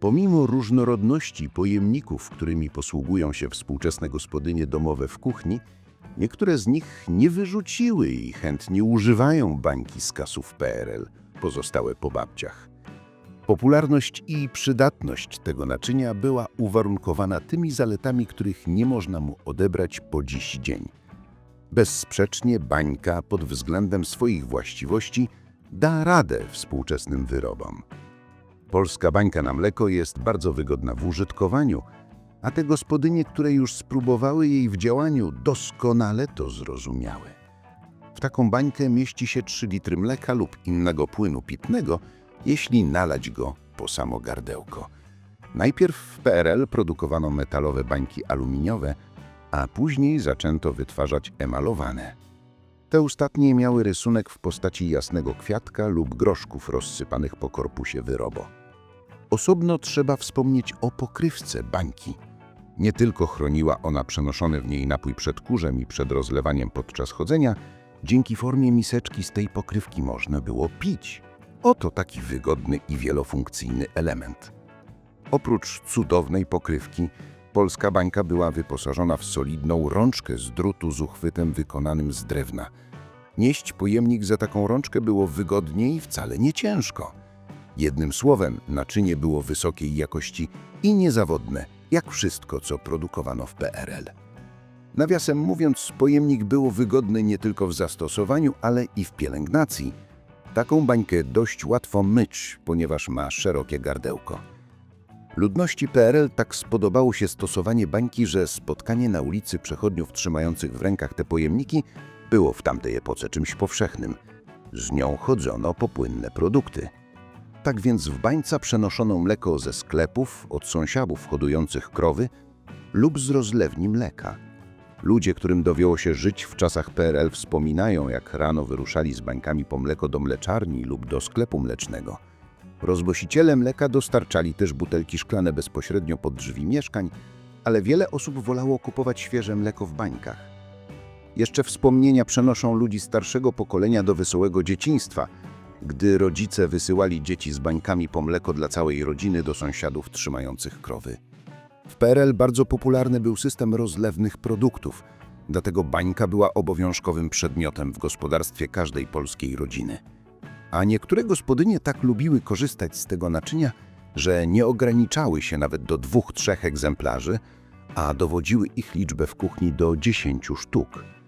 Pomimo różnorodności pojemników, którymi posługują się współczesne gospodynie domowe w kuchni, niektóre z nich nie wyrzuciły i chętnie używają bańki z kasów PRL, pozostałe po babciach. Popularność i przydatność tego naczynia była uwarunkowana tymi zaletami, których nie można mu odebrać po dziś dzień. Bezsprzecznie bańka pod względem swoich właściwości da radę współczesnym wyrobom. Polska bańka na mleko jest bardzo wygodna w użytkowaniu, a te gospodynie, które już spróbowały jej w działaniu, doskonale to zrozumiały. W taką bańkę mieści się 3 litry mleka lub innego płynu pitnego, jeśli nalać go po samo gardełko. Najpierw w PRL produkowano metalowe bańki aluminiowe, a później zaczęto wytwarzać emalowane. Te ostatnie miały rysunek w postaci jasnego kwiatka lub groszków rozsypanych po korpusie wyrobo. Osobno trzeba wspomnieć o pokrywce bańki. Nie tylko chroniła ona przenoszony w niej napój przed kurzem i przed rozlewaniem podczas chodzenia, dzięki formie miseczki z tej pokrywki można było pić. Oto taki wygodny i wielofunkcyjny element. Oprócz cudownej pokrywki, polska bańka była wyposażona w solidną rączkę z drutu z uchwytem wykonanym z drewna. Nieść pojemnik za taką rączkę było wygodnie i wcale nie ciężko. Jednym słowem, naczynie było wysokiej jakości i niezawodne, jak wszystko, co produkowano w PRL. Nawiasem mówiąc, pojemnik było wygodny nie tylko w zastosowaniu, ale i w pielęgnacji. Taką bańkę dość łatwo myć, ponieważ ma szerokie gardełko. Ludności PRL tak spodobało się stosowanie bańki, że spotkanie na ulicy przechodniów trzymających w rękach te pojemniki było w tamtej epoce czymś powszechnym. Z nią chodzono po płynne produkty. Tak więc w bańca przenoszono mleko ze sklepów, od sąsiadów hodujących krowy lub z rozlewni mleka. Ludzie, którym dowiało się żyć w czasach PRL, wspominają, jak rano wyruszali z bańkami po mleko do mleczarni lub do sklepu mlecznego. Rozwoziciele mleka dostarczali też butelki szklane bezpośrednio pod drzwi mieszkań, ale wiele osób wolało kupować świeże mleko w bańkach. Jeszcze wspomnienia przenoszą ludzi starszego pokolenia do wesołego dzieciństwa, gdy rodzice wysyłali dzieci z bańkami po mleko dla całej rodziny do sąsiadów trzymających krowy. W PRL bardzo popularny był system rozlewnych produktów, dlatego bańka była obowiązkowym przedmiotem w gospodarstwie każdej polskiej rodziny. A niektóre gospodynie tak lubiły korzystać z tego naczynia, że nie ograniczały się nawet do dwóch, trzech egzemplarzy, a dowodziły ich liczbę w kuchni do 10 sztuk.